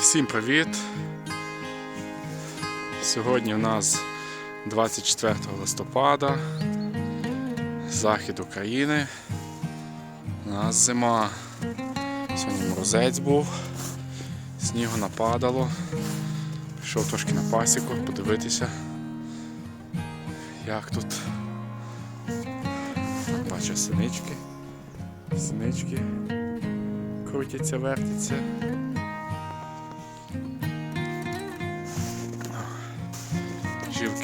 Всім привіт! Сьогодні у нас 24 листопада, захід України. У нас зима. Сьогодні морозець був, снігу нападало. Пішов трошки на пасіку, подивитися, як тут. Бачу синички. Синички крутяться, вертяться.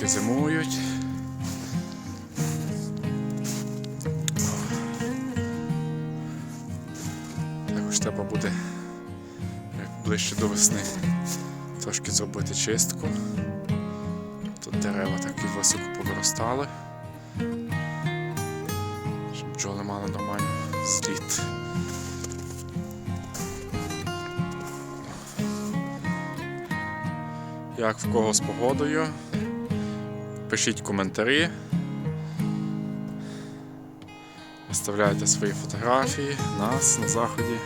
Жілки зимують. Також треба буде як ближче до весни трошки зробити чистку. Тут дерева так і високо повиростали. Щоб бджоли мали нормальний зліт. Як в кого з погодою? Пишіть коментарі. Виставляйте свої фотографії. Нас на заході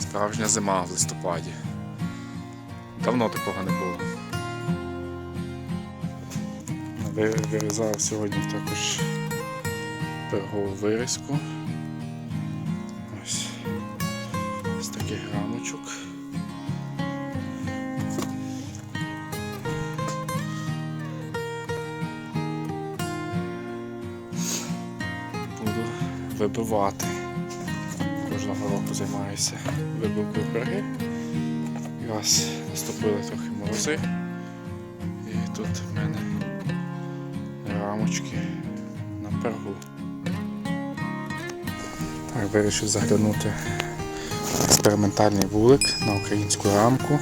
справжня зима в листопаді. Давно такого не було. Ви- Вирізав сьогодні також пергову вирізку. Ось. З таких рамочок. Вибивати. Кожного року займаюся вибивкою. І ось наступили трохи морози. І тут в мене рамочки на пергу. Так, вирішив заглянути експериментальний вулик на українську рамку.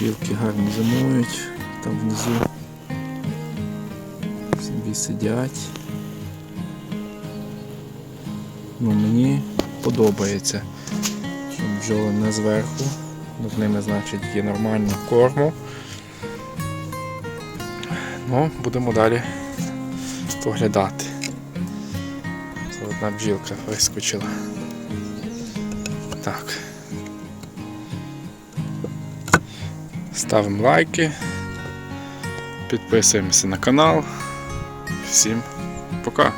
Білки гарно зимують, там внизу собі сидять. Ну, мені подобається, що бджоли не зверху, над ними, значить, є нормально корму. Ну, будемо далі поглядати. Це одна бджілка вискочила. Так. Ставимо лайки, підписуємося на канал. Всім пока!